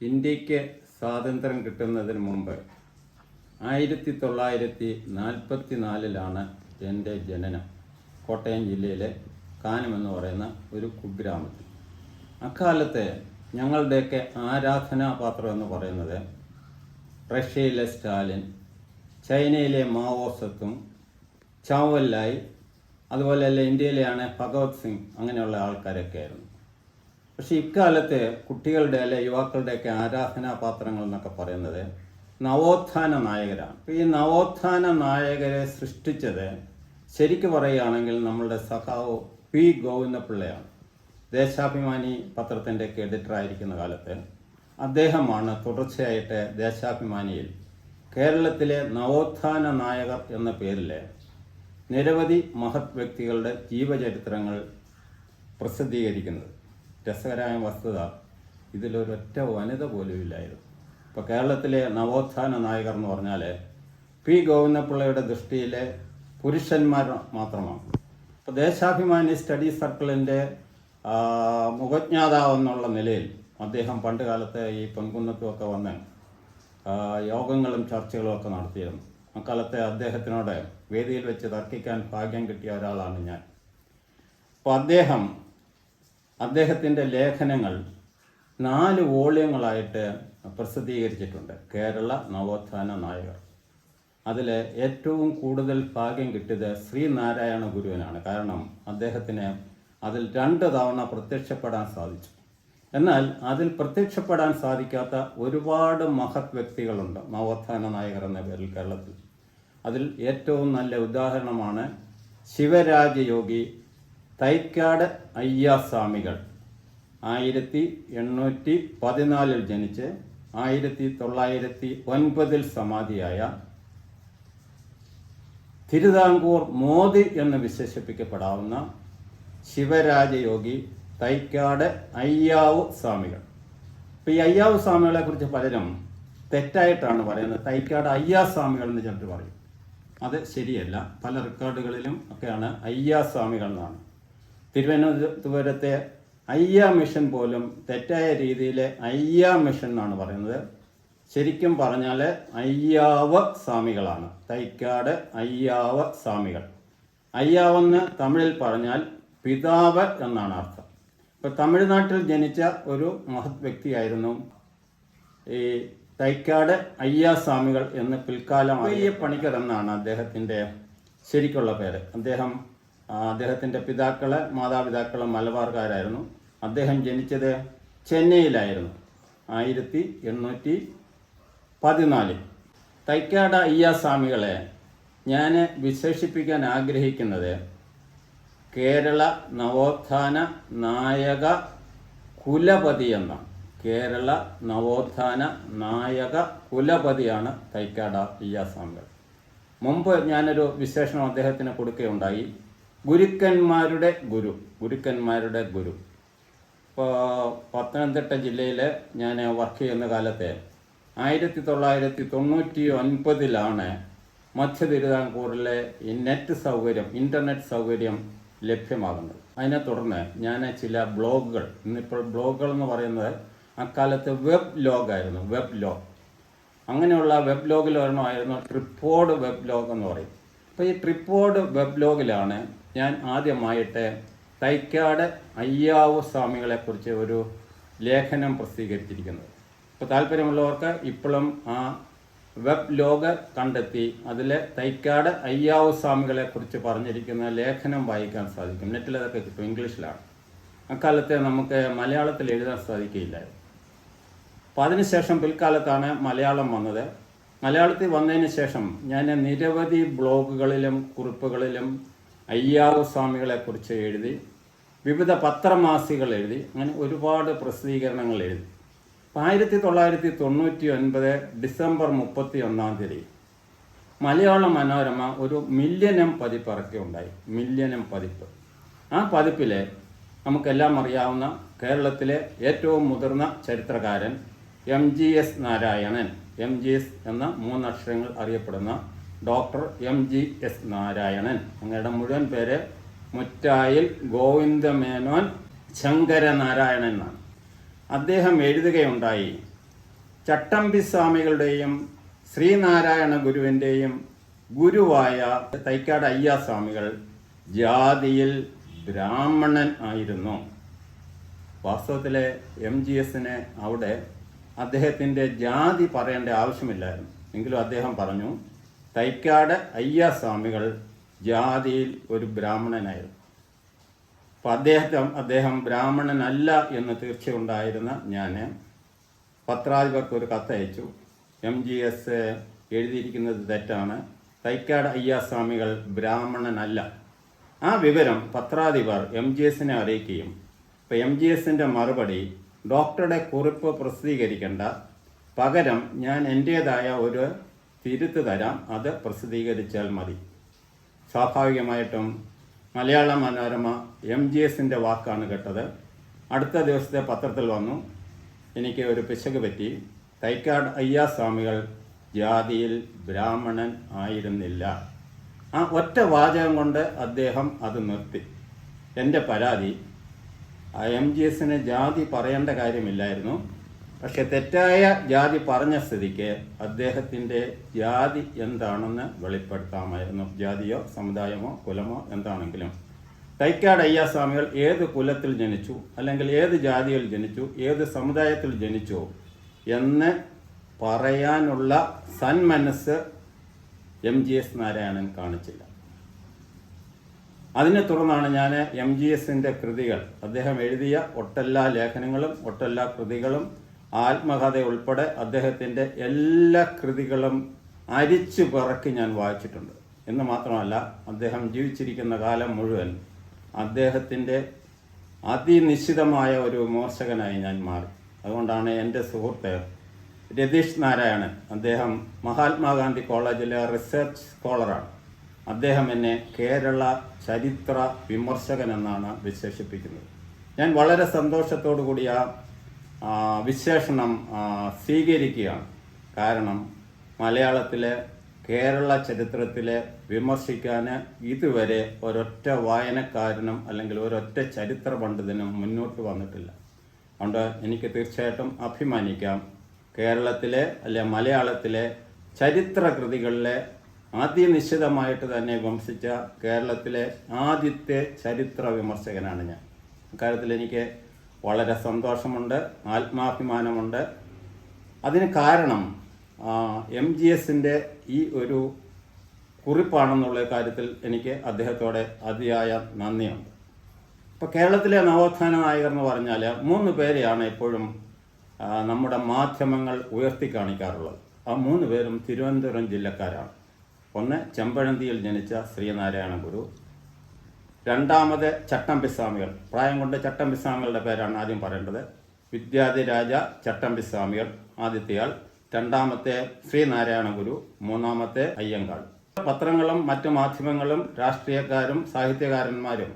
ഇന്ത്യയ്ക്ക് സ്വാതന്ത്ര്യം കിട്ടുന്നതിന് മുമ്പ് ആയിരത്തി തൊള്ളായിരത്തി നാൽപ്പത്തി നാലിലാണ് എന്റെ ജനനം കോട്ടയം ജില്ലയിലെ കാനം എന്ന് പറയുന്ന ഒരു കുഗ്രാമത്തിൽ. അക്കാലത്തെ ഞങ്ങളുടെയൊക്കെ ആരാധനാപാത്രം എന്ന് പറയുന്നത് റഷ്യയിലെ സ്റ്റാലിൻ ചൈനയിലെ മാവോസത്തും ചാവല്ലായി അതുപോലെ അല്ല ഇന്ത്യയിലെയാണ് ഭഗവത് സിംഗ് അങ്ങനെയുള്ള ആൾക്കാരൊക്കെ ആയിരുന്നു. പക്ഷെ ഇക്കാലത്ത് കുട്ടികളുടെ അല്ലെ യുവാക്കളുടെയൊക്കെ ആരാധനാപാത്രങ്ങൾ എന്നൊക്കെ പറയുന്നത് നവോത്ഥാന നായകരാണ്. ഈ നവോത്ഥാന നായകരെ സൃഷ്ടിച്ചത് ശരിക്കു പറയുകയാണെങ്കിൽ നമ്മളുടെ സഖാവ് പി ഗോവിന്ദപിള്ളയാണ്. ദേശാഭിമാനി പത്രത്തിന്റെ ഒക്കെ എഡിറ്ററായിരിക്കുന്ന കാലത്ത് അദ്ദേഹമാണ് തുടർച്ചയായിട്ട് ദേശാഭിമാനിയിൽ കേരളത്തിലെ നവോത്ഥാന നായകർ എന്ന പേരിൽ നിരവധി മഹത് വ്യക്തികളുടെ ജീവചരിത്രങ്ങൾ പ്രസിദ്ധീകരിക്കുന്നത്. രസകരമായ വസ്തുത. ഇതിലൊരൊറ്റ വനിത പോലും ഇല്ലായിരുന്നു. ഇപ്പോൾ കേരളത്തിലെ നവോത്ഥാന നായകർ എന്ന് പറഞ്ഞാൽ പി ഗോവിന്ദപിള്ളയുടെ ദൃഷ്ടിയിലെ പുരുഷന്മാർ മാത്രമാണ്. ഇപ്പോൾ ദേശാഭിമാനി സ്റ്റഡി സർക്കിളിന്റെ മുഖജ്ഞാതാവ് എന്നുള്ള നിലയിൽ അദ്ദേഹം പണ്ട് കാലത്ത് ഈ പെൺകുന്നത്തുമൊക്കെ വന്ന് യോഗങ്ങളും ചർച്ചകളും ഒക്കെ നടത്തിയിരുന്നു. അക്കാലത്തെ അദ്ദേഹത്തിനോട് വേദിയിൽ വെച്ച് തർക്കിക്കാൻ ഭാഗ്യം കിട്ടിയ ഒരാളാണ് ഞാൻ. അപ്പോൾ അദ്ദേഹം അദ്ദേഹത്തിന്റെ ലേഖനങ്ങൾ നാല് വോള്യങ്ങളായിട്ട് പ്രസിദ്ധീകരിച്ചിട്ടുണ്ട്. കേരള നവോത്ഥാന നായകർ. അതിൽ ഏറ്റവും കൂടുതൽ ഭാഗ്യം കിട്ടിയത് ശ്രീനാരായണ ഗുരുവിനാണ്. കാരണം അദ്ദേഹത്തിന് അതിൽ രണ്ട് തവണ പ്രത്യക്ഷപ്പെടാൻ സാധിച്ചു. എന്നാൽ അതിൽ പ്രത്യക്ഷപ്പെടാൻ സാധിക്കാത്ത ഒരുപാട് മഹത് വ്യക്തികളുണ്ട് നവോത്ഥാന നായകർ എന്ന പേരിൽ കേരളത്തിൽ. അതിൽ ഏറ്റവും നല്ല ഉദാഹരണമാണ് ശിവരാജയോഗി തൈക്കാട് അയ്യാസ്വാമികൾ. ആയിരത്തി എണ്ണൂറ്റി പതിനാലിൽ ജനിച്ച് ആയിരത്തി തൊള്ളായിരത്തി ഒൻപതിൽ സമാധിയായ തിരുതാംകൂർ മോദി എന്ന് വിശേഷിപ്പിക്കപ്പെടാവുന്ന ശിവരാജയോഗി തൈക്കാട് അയ്യാവ് സ്വാമികൾ. ഇപ്പൊ ഈ അയ്യാവ് സ്വാമികളെ കുറിച്ച് പലരും തെറ്റായിട്ടാണ് പറയുന്നത്. തൈക്കാട് അയ്യാ സ്വാമികൾ എന്ന് ചിലർ പറയും. അത് ശരിയല്ല. പല റെക്കോർഡുകളിലും ഒക്കെയാണ് അയ്യാ സ്വാമികൾ എന്നാണ്. തിരുവനന്തപുരത്തെ അയ്യ മിഷൻ പോലും തെറ്റായ രീതിയിൽ അയ്യ മിഷൻ എന്നാണ് പറയുന്നത്. ശരിക്കും പറഞ്ഞാൽ അയ്യാവ സ്വാമികളാണ്. തൈക്കാട് അയ്യാവ സ്വാമികൾ. അയ്യാവെന്ന് തമിഴിൽ പറഞ്ഞാൽ പിതാവ് എന്നാണ് അർത്ഥം. ഇപ്പൊ തമിഴ്നാട്ടിൽ ജനിച്ച ഒരു മഹത് വ്യക്തിയായിരുന്നു ഈ തൈക്കാട് അയ്യാ സ്വാമികൾ എന്ന് പിൽക്കാലം അയ്യ പണിക്കർ എന്നാണ് അദ്ദേഹത്തിന്റെ ശരിക്കുള്ള പേര്. അദ്ദേഹം അദ്ദേഹത്തിന്റെ പിതാക്കൾ മാതാപിതാക്കൾ മലബാർക്കാരായിരുന്നു. അദ്ദേഹം ജനിച്ചത് ചെന്നൈയിലായിരുന്നു. ആയിരത്തി എണ്ണൂറ്റി പതിനാലിൽ തൈക്കാട അയ്യാസ്വാമികളെ ഞാൻ വിശേഷിപ്പിക്കാൻ ആഗ്രഹിക്കുന്നത് കേരള നവോത്ഥാന നായക കുലപതി എന്നാണ്. കേരള നവോത്ഥാന നായക കുലപതിയാണ് തൈക്കാട അയ്യാസ്വാമികൾ മുമ്പ് ഞാനൊരു വിശേഷണം അദ്ദേഹത്തിന് കൊടുക്കുകയുണ്ടായി. ഗുരുക്കന്മാരുടെ ഗുരു ഗുരുക്കന്മാരുടെ ഗുരു. ഇപ്പോൾ പത്തനംതിട്ട ജില്ലയിൽ ഞാൻ വർക്ക് ചെയ്യുന്ന കാലത്തെ ആയിരത്തി തൊള്ളായിരത്തി തൊണ്ണൂറ്റി ഒൻപതിലാണ് മധ്യ തിരുവിതാംകൂറിലെ നെറ്റ് സൗകര്യം ഇന്റർനെറ്റ് സൗകര്യം ലഭ്യമാകുന്നത്. അതിനെ തുടർന്ന് ഞാൻ ചില ബ്ലോഗുകൾ ഇന്നിപ്പോൾ ബ്ലോഗുകൾ എന്ന് പറയുന്നത് അക്കാലത്ത് വെബ് ലോഗായിരുന്നു വെബ് ലോഗ് അങ്ങനെയുള്ള വെബ് ലോഗിൽ ഒരെണ്ണമായിരുന്നു ട്രിപ്പോഡ് വെബ് ലോഗ് എന്ന് പറയും. അപ്പോൾ ഈ ട്രിപ്പോഡ് വെബ് ലോഗിലാണ് ഞാൻ ആദ്യമായിട്ട് തൈക്കാട് അയ്യാവു സ്വാമികളെക്കുറിച്ച് ഒരു ലേഖനം പ്രസിദ്ധീകരിച്ചിരിക്കുന്നത്. ഇപ്പോൾ താല്പര്യമുള്ളവർക്ക് ഇപ്പോഴും ആ വെബ് ലോഗ് കണ്ടെത്തി അതിൽ തൈക്കാട് അയ്യാവു സ്വാമികളെ കുറിച്ച് പറഞ്ഞിരിക്കുന്ന ലേഖനം വായിക്കാൻ സാധിക്കും. നെറ്റിൽ അതൊക്കെ കിട്ടും ഇംഗ്ലീഷിലാണ്. അക്കാലത്തെ നമുക്ക് മലയാളത്തിൽ എഴുതാൻ സാധിക്കുകയില്ലായിരുന്നു. അപ്പോൾ അതിനുശേഷം പിൽക്കാലത്താണ് മലയാളം വന്നത്. മലയാളത്തിൽ വന്നതിന് ശേഷം ഞാൻ നിരവധി ബ്ലോഗുകളിലും കുറിപ്പുകളിലും അയ്യാവ് സ്വാമികളെക്കുറിച്ച് എഴുതി വിവിധ പത്രമാസികൾ എഴുതി അങ്ങനെ ഒരുപാട് പ്രസിദ്ധീകരണങ്ങൾ എഴുതി. ആയിരത്തി തൊള്ളായിരത്തി തൊണ്ണൂറ്റി ഒൻപത് ഡിസംബർ മുപ്പത്തി ഒന്നാം തീയതി മലയാള മനോരമ ഒരു മില്യനം പതിപ്പ് ഉണ്ടായി. മില്യനം പതിപ്പ്. ആ പതിപ്പിലെ നമുക്കെല്ലാം അറിയാവുന്ന കേരളത്തിലെ ഏറ്റവും മുതിർന്ന ചരിത്രകാരൻ M G S Narayanan. M G S എന്ന മൂന്നക്ഷരങ്ങൾ അറിയപ്പെടുന്ന doctor M G S Narayanan. അങ്ങയുടെ മുഴുവൻ പേര് മുറ്റായിൽ ഗോവിന്ദമേനോൻ ശങ്കരനാരായണൻ എന്നാണ്. അദ്ദേഹം എഴുതുകയുണ്ടായി ചട്ടമ്പി സ്വാമികളുടെയും ശ്രീനാരായണ ഗുരുവിന്റെയും ഗുരുവായ തൈക്കാട് അയ്യാസ്വാമികൾ ജാതിയിൽ ബ്രാഹ്മണൻ ആയിരുന്നു. വാസ്തവത്തിലെ എം ജി എസിന് അവിടെ അദ്ദേഹത്തിന്റെ ജാതി പറയേണ്ട ആവശ്യമില്ലായിരുന്നു. എങ്കിലും അദ്ദേഹം പറഞ്ഞു തൈക്കാട് അയ്യാസ്വാമികൾ ജാതിയിൽ ഒരു ബ്രാഹ്മണനായിരുന്നു. അപ്പം അദ്ദേഹത്തെ അദ്ദേഹം ബ്രാഹ്മണനല്ല എന്ന് തീർച്ചയുണ്ടായിരുന്ന ഞാൻ പത്രാധിപർക്ക് ഒരു കത്തയച്ചു. എം ജി എസ് എഴുതിയിരിക്കുന്നത് തെറ്റാണ്. തൈക്കാട് അയ്യാസ്വാമികൾ ബ്രാഹ്മണനല്ല. ആ വിവരം പത്രാധിപർ എം ജി എസിനെ അറിയിക്കുകയും ഇപ്പം എം ജി എസിന്റെ മറുപടി ഡോക്ടറുടെ കുറിപ്പ് പ്രസിദ്ധീകരിക്കേണ്ട പകരം ഞാൻ എന്റേതായ ഒരു തിരുത്ത് തരാം. അത് പ്രസിദ്ധീകരിച്ചാൽ മതി. സ്വാഭാവികമായിട്ടും മലയാള മനോരമ എം ജി എസിന്റെ വാക്കാണ് കേട്ടത്. അടുത്ത ദിവസത്തെ പത്രത്തിൽ വന്നു. എനിക്ക് ഒരു പിശക് പറ്റി. തൈക്കാട് അയ്യാസ്വാമികൾ ജാതിയിൽ ബ്രാഹ്മണൻ ആയിരുന്നില്ല. ആ ഒറ്റ വാചകം കൊണ്ട് അദ്ദേഹം അത് നിർത്തി. എന്റെ പരാതി എം ജി എസിന് ജാതി പറയേണ്ട കാര്യമില്ലായിരുന്നു. പക്ഷെ തെറ്റായ ജാതി പറഞ്ഞ സ്ഥിതിക്ക് അദ്ദേഹത്തിന്റെ ജാതി എന്താണെന്ന് വെളിപ്പെടുത്താമായിരുന്നു. ജാതിയോ സമുദായമോ കുലമോ എന്താണെങ്കിലും. തൈക്കാട് അയ്യാസ്വാമികൾ ഏത് കുലത്തിൽ ജനിച്ചു അല്ലെങ്കിൽ ഏത് ജാതിയിൽ ജനിച്ചു ഏത് സമുദായത്തിൽ ജനിച്ചു എന്ന് പറയാനുള്ള സന്മനസ് എം ജി എസ് നാരായണൻ കാണിച്ചില്ല. അതിനെ തുടർന്നാണ് ഞാൻ എം ജി എസിന്റെ കൃതികൾ അദ്ദേഹം എഴുതിയ ഒട്ടെല്ലാ ലേഖനങ്ങളും ഒട്ടെല്ലാ കൃതികളും ആത്മകഥ ഉൾപ്പെടെ അദ്ദേഹത്തിന്റെ എല്ലാ കൃതികളും അരിച്ചു പിറക്കി ഞാൻ വായിച്ചിട്ടുണ്ട്. എന്ന് മാത്രമല്ല അദ്ദേഹം ജീവിച്ചിരിക്കുന്ന കാലം മുഴുവൻ അദ്ദേഹത്തിന്റെ അതിനിശ്ചിതമായ ഒരു വിമർശകനായി ഞാൻ മാറി. അതുകൊണ്ടാണ് എന്റെ സുഹൃത്ത് രതീഷ് നാരായണൻ. അദ്ദേഹം മഹാത്മാഗാന്ധി കോളേജിലെ റിസർച്ച് സ്കോളറാണ്. അദ്ദേഹം എന്നെ കേരള ചരിത്ര വിമർശകൻ എന്നാണ് വിശേഷിപ്പിക്കുന്നത്. ഞാൻ വളരെ സന്തോഷത്തോടു കൂടി ആ വിശേഷണം സ്വീകരിക്കുകയാണ്. കാരണം മലയാളത്തിലെ കേരള ചരിത്രത്തിലെ വിമർശിക്കാൻ ഇതുവരെ ഒരൊറ്റ വായനക്കാരനും അല്ലെങ്കിൽ ഒരൊറ്റ ചരിത്ര പണ്ഡിതനും മുന്നോട്ട് വന്നിട്ടില്ല. അതുകൊണ്ട് എനിക്ക് തീർച്ചയായിട്ടും അഭിമാനിക്കാം. കേരളത്തിലെ അല്ലെ മലയാളത്തിലെ ചരിത്ര കൃതികളിലെ ആദ്യനിശ്ചിതമായിട്ട് തന്നെ വിമർശിച്ച കേരളത്തിലെ ആദ്യത്തെ ചരിത്ര വിമർശകനാണ് ഞാൻ. അക്കാര്യത്തിൽ എനിക്ക് വളരെ സന്തോഷമുണ്ട് ആത്മാഭിമാനമുണ്ട്. അതിന് കാരണം എം ജി എസിന്റെ ഈ ഒരു കുറിപ്പാണെന്നുള്ള കാര്യത്തിൽ എനിക്ക് അദ്ദേഹത്തോടെ അതിയായ നന്ദിയുണ്ട്. ഇപ്പോൾ കേരളത്തിലെ നവോത്ഥാന നായകർ എന്ന് പറഞ്ഞാൽ മൂന്ന് പേരെയാണ് എപ്പോഴും നമ്മുടെ മാധ്യമങ്ങൾ ഉയർത്തി കാണിക്കാറുള്ളത്. ആ മൂന്ന് പേരും തിരുവനന്തപുരം ജില്ലക്കാരാണ്. ഒന്ന് ചെമ്പഴന്തിയിൽ ജനിച്ച ശ്രീനാരായണ ഗുരു രണ്ടാമത് ചട്ടമ്പിസ്വാമികൾ. പ്രായം കൊണ്ട് ചട്ടമ്പിസ്വാമികളുടെ പേരാണ് ആദ്യം പറയേണ്ടത്. വിദ്യാധിരാജ ചട്ടമ്പിസ്വാമികൾ ആദ്യത്തെയാൾ രണ്ടാമത്തെ ശ്രീനാരായണ ഗുരു മൂന്നാമത്തെ അയ്യങ്കാൾ. പത്രങ്ങളും മറ്റു മാധ്യമങ്ങളും രാഷ്ട്രീയക്കാരും സാഹിത്യകാരന്മാരും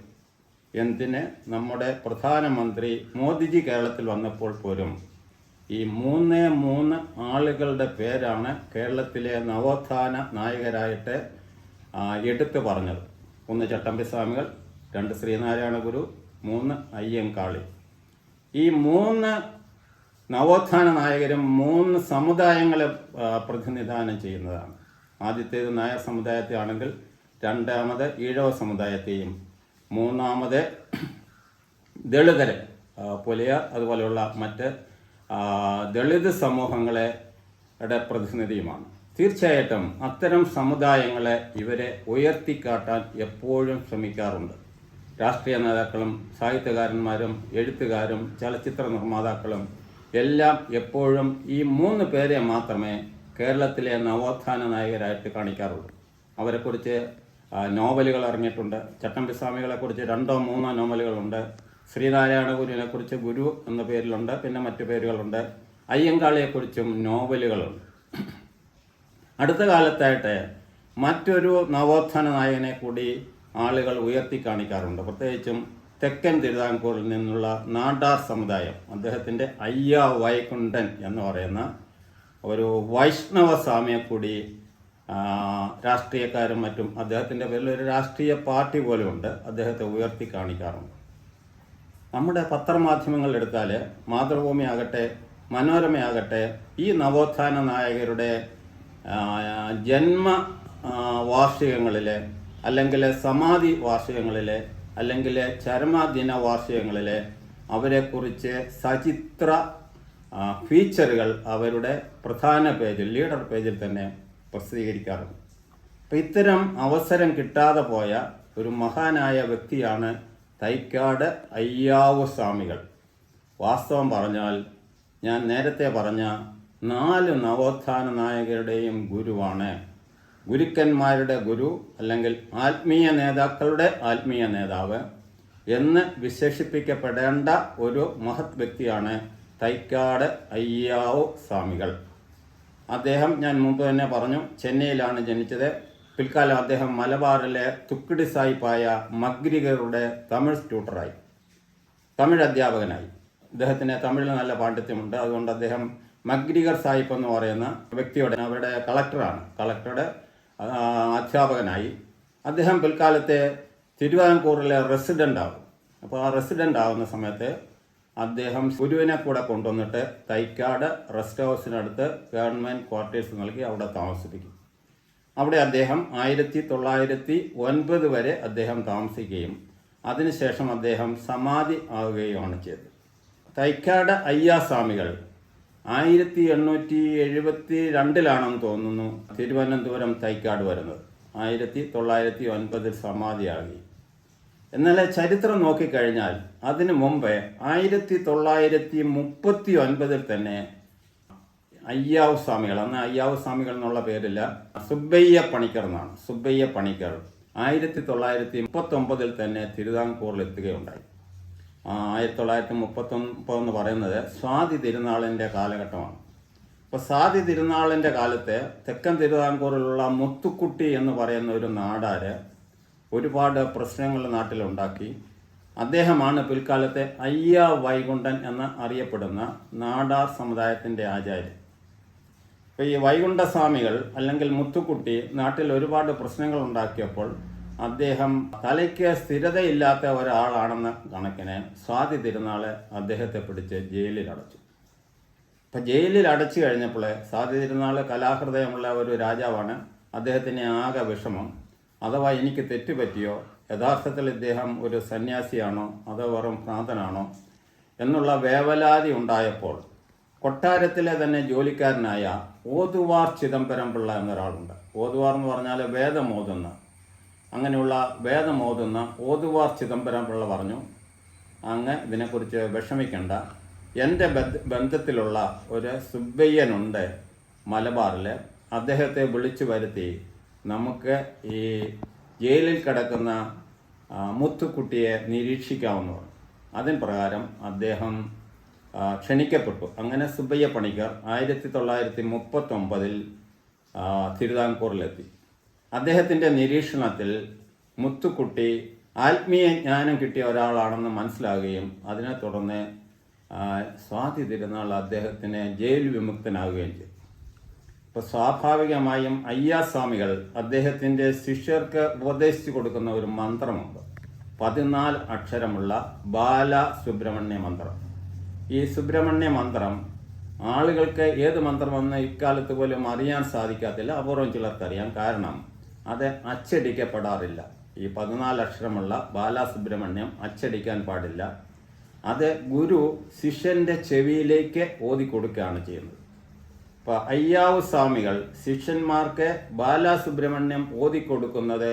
എന്തിന് നമ്മുടെ പ്രധാനമന്ത്രി മോദിജി കേരളത്തിൽ വന്നപ്പോൾ പോലും ഈ മൂന്ന് മൂന്ന് ആളുകളുടെ പേരാണ് കേരളത്തിലെ നവോത്ഥാന നായകരായിട്ട് എടുത്തു പറഞ്ഞത്. ഒന്ന് ചട്ടമ്പി സ്വാമികൾ രണ്ട് ശ്രീനാരായണ ഗുരു മൂന്ന് അയ്യങ്കാളി ഈ മൂന്ന് നവോത്ഥാന നായകരും മൂന്ന് സമുദായങ്ങളെ പ്രതിനിധാനം ചെയ്യുന്നതാണ്. ആദ്യത്തേത് നായർ സമുദായത്തെ ആണെങ്കിൽ രണ്ടാമത് ഈഴവ സമുദായത്തെയും മൂന്നാമത് ദളിതരെ പുലിയ അതുപോലെയുള്ള മറ്റ് ദളിത് സമൂഹങ്ങളെ പ്രതിനിധിയുമാണ്. തീർച്ചയായിട്ടും അത്തരം സമുദായങ്ങളെ ഇവരെ ഉയർത്തിക്കാട്ടാൻ എപ്പോഴും ശ്രമിക്കാറുണ്ട്. രാഷ്ട്രീയ നേതാക്കളും സാഹിത്യകാരന്മാരും എഴുത്തുകാരും ചലച്ചിത്ര നിർമ്മാതാക്കളും എല്ലാം എപ്പോഴും ഈ മൂന്ന് പേരെ മാത്രമേ കേരളത്തിലെ നവോത്ഥാന നായകരായിട്ട് കാണിക്കാറുള്ളൂ. അവരെക്കുറിച്ച് നോവലുകൾ ഇറങ്ങിയിട്ടുണ്ട് ചട്ടമ്പി സ്വാമികളെ കുറിച്ച് രണ്ടോ മൂന്നോ നോവലുകളുണ്ട്. ശ്രീനാരായണ ഗുരുവിനെ കുറിച്ച് ഗുരു എന്ന പേരിലുണ്ട്. പിന്നെ മറ്റു പേരുകളുണ്ട്. അയ്യങ്കാളിയെക്കുറിച്ചും നോവലുകളുണ്ട്. അടുത്ത കാലത്തായിട്ട് മറ്റൊരു നവോത്ഥാന നായകനെ കൂടി ആളുകൾ ഉയർത്തി കാണിക്കാറുണ്ട്. പ്രത്യേകിച്ചും തെക്കൻ തിരുവിതാംകൂറിൽ നിന്നുള്ള നാടാർ സമുദായം അദ്ദേഹത്തിന്റെ അയ്യ വൈകുണ്ഠൻ എന്ന് പറയുന്ന ഒരു വൈഷ്ണവ സ്വാമിയെ കൂടി രാഷ്ട്രീയക്കാരും മറ്റും അദ്ദേഹത്തിന്റെ പേരിൽ ഒരു രാഷ്ട്രീയ പാർട്ടി പോലുമുണ്ട് അദ്ദേഹത്തെ ഉയർത്തി കാണിക്കാറുണ്ട്. നമ്മുടെ പത്രമാധ്യമങ്ങൾ എടുത്താൽ മാതൃഭൂമി ആകട്ടെ മനോരമയാകട്ടെ ഈ നവോത്ഥാന നായകരുടെ ജന്മ വാർഷികങ്ങളിലെ അല്ലെങ്കിൽ സമാധി വാർഷികങ്ങളിലെ അല്ലെങ്കിൽ ചരമദിന വാർഷികങ്ങളിലെ അവരെക്കുറിച്ച് സചിത്ര ഫീച്ചറുകൾ അവരുടെ പ്രധാന പേജിൽ ലീഡർ പേജിൽ തന്നെ പ്രസിദ്ധീകരിക്കാറുണ്ട്. അപ്പം ഇത്തരം അവസരം കിട്ടാതെ പോയ ഒരു മഹാനായ വ്യക്തിയാണ് തൈക്കാട് അയ്യാവു സ്വാമികൾ. വാസ്തവം പറഞ്ഞാൽ ഞാൻ നേരത്തെ പറഞ്ഞ നാല് നവോത്ഥാന നായകരുടെയും ഗുരുവാണ്. ഗുരുക്കന്മാരുടെ ഗുരു അല്ലെങ്കിൽ ആത്മീയ നേതാക്കളുടെ ആത്മീയ നേതാവ് എന്ന് വിശേഷിപ്പിക്കപ്പെടേണ്ട ഒരു മഹത് വ്യക്തിയാണ് തൈക്കാട് അയ്യാവ് സ്വാമികൾ. അദ്ദേഹം ഞാൻ മുമ്പ് തന്നെ പറഞ്ഞു ചെന്നൈയിലാണ് ജനിച്ചത്. പിൽക്കാലം അദ്ദേഹം മലബാറിലെ തുക്കിടി സായിപ്പായ മഗ്രികരുടെ തമിഴ് ട്യൂട്ടറായി. തമിഴ് അധ്യാപകനായി. അദ്ദേഹത്തിന് തമിഴിൽ നല്ല പാണ്ഡിത്യമുണ്ട്. അതുകൊണ്ട് അദ്ദേഹം മഗ്രിഗർ സാഹിബ് എന്ന് പറയുന്ന വ്യക്തിയുടെ അവരുടെ കളക്ടറാണ്. കളക്ടറുടെ അധ്യാപകനായി. അദ്ദേഹം പിൽക്കാലത്തെ തിരുവിതാംകൂറിലെ റെസിഡന്റ് ആവും അപ്പോൾ ആ റെസിഡന്റ് ആവുന്ന സമയത്ത് അദ്ദേഹം ഗുരുവിനെ കൂടെ കൊണ്ടുവന്നിട്ട് തൈക്കാട് റെസ്റ്റ് ഹൗസിനടുത്ത് ഗവൺമെന്റ് ക്വാർട്ടേഴ്സ് നൽകി അവിടെ താമസിപ്പിക്കും. അവിടെ അദ്ദേഹം ആയിരത്തി തൊള്ളായിരത്തി ഒൻപത് വരെ അദ്ദേഹം താമസിക്കുകയും അതിനുശേഷം അദ്ദേഹം സമാധി ആവുകയുമാണ് ചെയ്തത്. തൈക്കാട് അയ്യാസ്വാമികൾ ആയിരത്തി എണ്ണൂറ്റി എഴുപത്തി രണ്ടിലാണെന്ന് തോന്നുന്നു തിരുവനന്തപുരം തൈക്കാട് വരുന്നത്. ആയിരത്തി തൊള്ളായിരത്തി ഒൻപതിൽ സമാധിയാകി എന്നാൽ ചരിത്രം നോക്കിക്കഴിഞ്ഞാൽ അതിനു മുമ്പേ ആയിരത്തി തൊള്ളായിരത്തി മുപ്പത്തി ഒൻപതിൽ തന്നെ അയ്യാവ് സ്വാമികൾ അന്ന് അയ്യാവ് സ്വാമികൾ എന്നുള്ള പേരില്ല സുബ്ബയ്യ പണിക്കർ എന്നാണ് സുബ്ബയ്യ പണിക്കർ ആയിരത്തി തൊള്ളായിരത്തി മുപ്പത്തി ഒമ്പതിൽ തന്നെ തിരുവിതാംകൂറിൽ എത്തുകയുണ്ടായി. ആയിരത്തി തൊള്ളായിരത്തി മുപ്പത്തി ഒമ്പത് എന്ന് പറയുന്നത് സ്വാതി തിരുനാളിന്റെ കാലഘട്ടമാണ്. അപ്പോൾ സ്വാതി തിരുനാളിന്റെ കാലത്ത് തെക്കൻ തിരുവിതാംകൂറിലുള്ള മുത്തുക്കുട്ടി എന്ന് പറയുന്ന ഒരു നാടാര് ഒരുപാട് പ്രശ്നങ്ങൾ നാട്ടിലുണ്ടാക്കി. അദ്ദേഹമാണ് പിൽക്കാലത്തെ അയ്യ വൈകുണ്ഠൻ എന്ന് അറിയപ്പെടുന്ന നാടാർ സമുദായത്തിന്റെ ആചാര്യൻ അപ്പോൾ ഈ വൈകുണ്ഠസ്വാമികൾ അല്ലെങ്കിൽ മുത്തുക്കുട്ടി നാട്ടിൽ ഒരുപാട് പ്രശ്നങ്ങൾ ഉണ്ടാക്കിയപ്പോൾ അദ്ദേഹം തലയ്ക്ക് സ്ഥിരതയില്ലാത്ത ഒരാളാണെന്ന കണക്കിന് സ്വാതി തിരുനാളെ അദ്ദേഹത്തെ പിടിച്ച് ജയിലിൽ അടച്ചു. അപ്പം ജയിലിൽ അടച്ചു കഴിഞ്ഞപ്പോൾ സ്വാതി തിരുനാൾ കലാഹൃദയമുള്ള ഒരു രാജാവാണ്. അദ്ദേഹത്തിന് ആകെ വിഷമം. അഥവാ എനിക്ക് തെറ്റുപറ്റിയോ യഥാർത്ഥത്തിൽ ഇദ്ദേഹം ഒരു സന്യാസിയാണോ? അതോ വെറും ഭ്രാന്തനാണോ? എന്നുള്ള വേവലാതി ഉണ്ടായപ്പോൾ കൊട്ടാരത്തിലെ തന്നെ ജോലിക്കാരനായ ഓതുവാർ ചിദംബരം പിള്ള എന്നൊരാളുണ്ട്. ഓതുവാർ എന്ന് പറഞ്ഞാൽ വേദമോതുന്ന അങ്ങനെയുള്ള വേദം ഓതുന്ന ഓതുവാർ ചിദംബരം പിള്ള പറഞ്ഞു അങ്ങ് ഇതിനെക്കുറിച്ച് വിഷമിക്കണ്ട. എന്റെ ബന്ധത്തിലുള്ള ഒരു സുബ്ബയ്യനുണ്ട് മലബാറിൽ അദ്ദേഹത്തെ വിളിച്ചു വരുത്തി. നമുക്ക് ഈ ജയിലിൽ കിടക്കുന്ന മുത്തുക്കുട്ടിയെ നിരീക്ഷിക്കാവുന്ന. അതിന് പ്രകാരം അദ്ദേഹം ക്ഷണിക്കപ്പെട്ടു. അങ്ങനെ സുബ്ബയ്യ പണിക്കർ ആയിരത്തി തൊള്ളായിരത്തി മുപ്പത്തൊമ്പതിൽ തിരുവിതാംകൂറിലെത്തി. അദ്ദേഹത്തിന്റെ നിരീക്ഷണത്തിൽ മുത്തുക്കുട്ടി ആത്മീയ ജ്ഞാനം കിട്ടിയ ഒരാളാണെന്ന് മനസ്സിലാകുകയും അതിനെ തുടർന്ന് സ്വാതി തിരുനാൾ അദ്ദേഹത്തിന് ജയിൽ വിമുക്തനാകുകയും ചെയ്തു. ഇപ്പോൾ സ്വാഭാവികമായും അയ്യാസ്വാമികൾ അദ്ദേഹത്തിന്റെ ശിഷ്യർക്ക് ഉപദേശിച്ചു കൊടുക്കുന്ന ഒരു മന്ത്രമുണ്ട്. പതിനാല് അക്ഷരമുള്ള ബാല സുബ്രഹ്മണ്യ മന്ത്രം. ഈ സുബ്രഹ്മണ്യ മന്ത്രം ആളുകൾക്ക് ഏത് മന്ത്രമെന്ന് ഇക്കാലത്ത് പോലും അറിയാൻ സാധിക്കാത്തില്ല. അപൂർവം ചിലർക്കറിയാം. കാരണം അത് അച്ചടിക്കപ്പെടാറില്ല. ഈ പതിനാല് അക്ഷരമുള്ള ബാലസുബ്രഹ്മണ്യം അച്ചടിക്കാൻ പാടില്ല. അത് ഗുരു ശിഷ്യന്റെ ചെവിയിലേക്ക് ഓതി കൊടുക്കുകയാണ് ചെയ്യുന്നത്. ഇപ്പൊ അയ്യാവ് സ്വാമികൾ ശിഷ്യന്മാർക്ക് ബാലസുബ്രഹ്മണ്യം ഓതിക്കൊടുക്കുന്നത് കൊടുക്കുന്നത്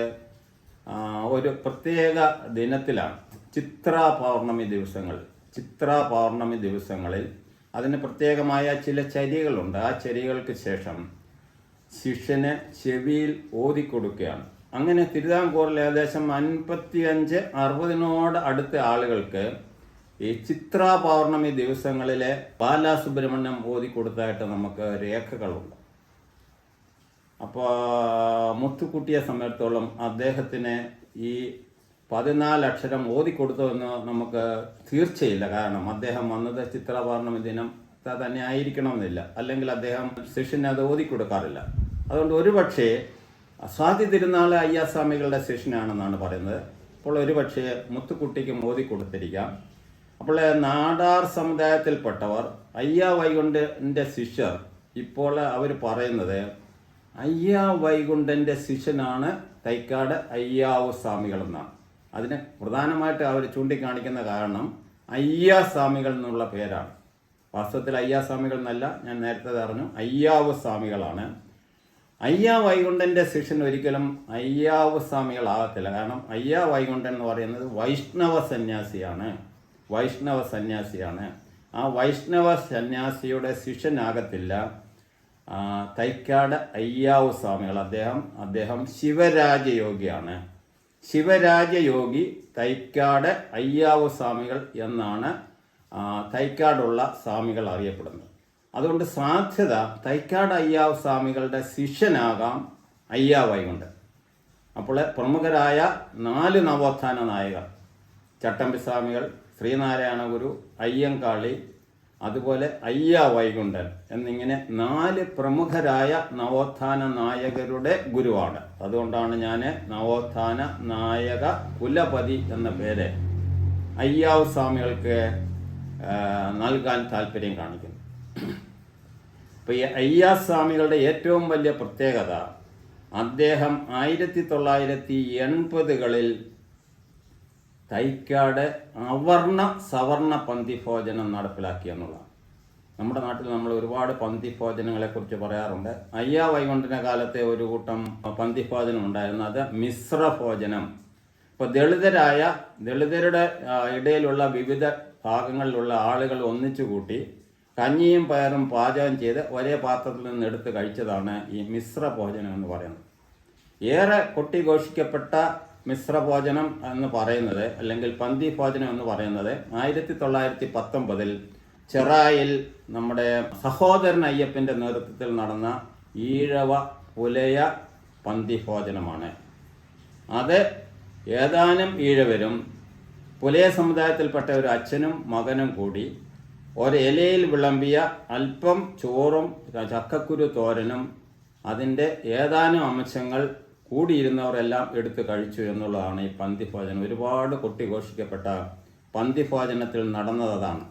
ഒരു പ്രത്യേക ദിനത്തിലാണ്. ചിത്ര പൗർണമി ദിവസങ്ങൾ ചിത്ര പൗർണമി ദിവസങ്ങളിൽ അതിന് പ്രത്യേകമായ ചില ചരികളുണ്ട്. ആ ചരികൾക്ക് ശേഷം ശിഷ്യന് ചെവിയിൽ ഓതിക്കൊടുക്കുകയാണ് അങ്ങനെ തിരുവിതാംകൂറിൽ ഏകദേശം അൻപത്തിയഞ്ച് അറുപതിനോട് അടുത്ത ആളുകൾക്ക് ഈ ചിത്ര പൗർണമി ദിവസങ്ങളിലെ ബാലാസുബ്രഹ്മണ്യം ഓതിക്കൊടുത്തായിട്ട് നമുക്ക് രേഖകളുണ്ട്. അപ്പോൾ മുത്തുക്കുട്ടിയെ സംബന്ധിച്ചിടത്തോളം അദ്ദേഹത്തിന് ഈ പതിനാല് അക്ഷരം ഓതിക്കൊടുത്തുവെന്ന് നമുക്ക് തീർച്ചയില്ല. കാരണം അദ്ദേഹം വന്നത് ചിത്ര പൗർണമി ദിനം തന്നെ ആയിരിക്കണമെന്നില്ല. അല്ലെങ്കിൽ അദ്ദേഹം ശിഷ്യനെ അത് ഓതിക്കൊടുക്കാറില്ല അതുകൊണ്ട് ഒരുപക്ഷേ സ്വാതി തിരുനാൾ അയ്യാസ്വാമികളുടെ സെഷനാണെന്നാണ് പറയുന്നത്. അപ്പോൾ ഒരുപക്ഷേ മുത്തുക്കുട്ടിക്ക് മോദി കൊടുത്തിരിക്കാം. അപ്പോൾ നാടാർ സമുദായത്തിൽപ്പെട്ടവർ അയ്യ വൈകുണ്ഠന്റെ ശിഷ്യർ ഇപ്പോൾ അവർ പറയുന്നത് അയ്യ വൈകുണ്ഠന്റെ ശിഷ്യനാണ് തൈക്കാട് അയ്യാവ് സ്വാമികൾ എന്നാണ് അതിന് പ്രധാനമായിട്ട് അവർ ചൂണ്ടിക്കാണിക്കുന്ന കാരണം അയ്യ സ്വാമികൾ എന്നുള്ള പേരാണ്. വാസ്തവത്തിൽ അയ്യാസ്വാമികൾ എന്നല്ല ഞാൻ നേരത്തെ പറഞ്ഞു അയ്യാവ് സ്വാമികളാണ് അയ്യാ വൈകുണ്ഠന്റെ ശിഷ്യൻ ഒരിക്കലും അയ്യാവ് സ്വാമികളാകത്തില്ല. കാരണം അയ്യാ വൈകുണ്ഠൻ എന്ന് പറയുന്നത് വൈഷ്ണവ സന്യാസിയാണ്. വൈഷ്ണവ സന്യാസിയാണ്. ആ വൈഷ്ണവ സന്യാസിയുടെ ശിഷ്യനാകത്തില്ല തൈക്കാട് അയ്യാവ് സ്വാമികൾ. അദ്ദേഹം അദ്ദേഹം ശിവരാജയോഗിയാണ്. ശിവരാജയോഗി തൈക്കാട് അയ്യാവ് സ്വാമികൾ എന്നാണ് തൈക്കാടുള്ള സ്വാമികൾ അറിയപ്പെടുന്നത്. അതുകൊണ്ട് സാധ്യത തൈക്കാട് അയ്യാവ് സ്വാമികളുടെ ശിഷ്യനാകാം അയ്യാവായിക്കൊണ്ട് അപ്പോൾ പ്രമുഖരായ നാല് നവോത്ഥാന നായകർ ചട്ടമ്പി സ്വാമികൾ ശ്രീനാരായണ ഗുരു അയ്യങ്കാളി അതുപോലെ അയ്യ വൈകുണ്ഠൻ എന്നിങ്ങനെ നാല് പ്രമുഖരായ നവോത്ഥാന നായകരുടെ ഗുരുവാണ്. അതുകൊണ്ടാണ് ഞാൻ നവോത്ഥാന നായക കുലപതി എന്ന പേര് അയ്യാവ് സ്വാമികൾക്ക് നൽകാൻ താല്പര്യം കാണിക്കുന്നു അപ്പോൾ ഈ അയ്യാ സ്വാമികളുടെ ഏറ്റവും വലിയ പ്രത്യേകത അദ്ദേഹം ആയിരത്തി തൊള്ളായിരത്തി എൺപതുകളിൽ തൈക്കാട് അവർണ സവർണ പന്തിഭോജനം നടപ്പിലാക്കി എന്നുള്ളതാണ്. നമ്മുടെ നാട്ടിൽ നമ്മൾ ഒരുപാട് പന്തിഭോജനങ്ങളെ കുറിച്ച് പറയാറുണ്ട്. അയ്യാ വൈകുണ്ഠന കാലത്തെ ഒരു കൂട്ടം പന്തിഭോജനം ഉണ്ടായിരുന്നു. അത് മിശ്രഭോജനം ഇപ്പോൾ ദളിതരായ ദളിതരുടെ ഇടയിലുള്ള വിവിധ ഭാഗങ്ങളിലുള്ള ആളുകൾ ഒന്നിച്ചു കൂട്ടി കഞ്ഞിയും പയറും പാചകം ചെയ്ത് ഒരേ പാത്രത്തിൽ നിന്ന് എടുത്ത് കഴിച്ചതാണ് ഈ മിശ്ര ഭോജനം എന്ന് പറയുന്നത്. ഏറെ കൊട്ടിഘോഷിക്കപ്പെട്ട മിശ്ര ഭോജനം എന്ന് പറയുന്നത് അല്ലെങ്കിൽ പന്തി ഭോജനം എന്ന് പറയുന്നത് ആയിരത്തി തൊള്ളായിരത്തി പത്തൊമ്പതിൽ ചെറായിൽ നമ്മുടെ സഹോദരൻ അയ്യപ്പന്റെ നേതൃത്വത്തിൽ നടന്ന ഈഴവ പുലയ പന്തി ഭോജനമാണ്. അത് ഏതാനും ഈഴവരും പുലയ സമുദായത്തിൽപ്പെട്ട ഒരു അച്ഛനും മകനും കൂടി ഒരിലയിൽ വിളമ്പിയ അല്പം ചോറും ചക്കക്കുരു തോരനും അതിന്റെ ഏതാനും അംശങ്ങൾ കൂടിയിരുന്നവരെല്ലാം എടുത്ത് കഴിച്ചു എന്നുള്ളതാണ് ഈ പന്തിഭോജനം. ഒരുപാട് കൊട്ടിഘോഷിക്കപ്പെട്ട പന്തിഭോജനത്തിൽ നടന്നത് അതാണ്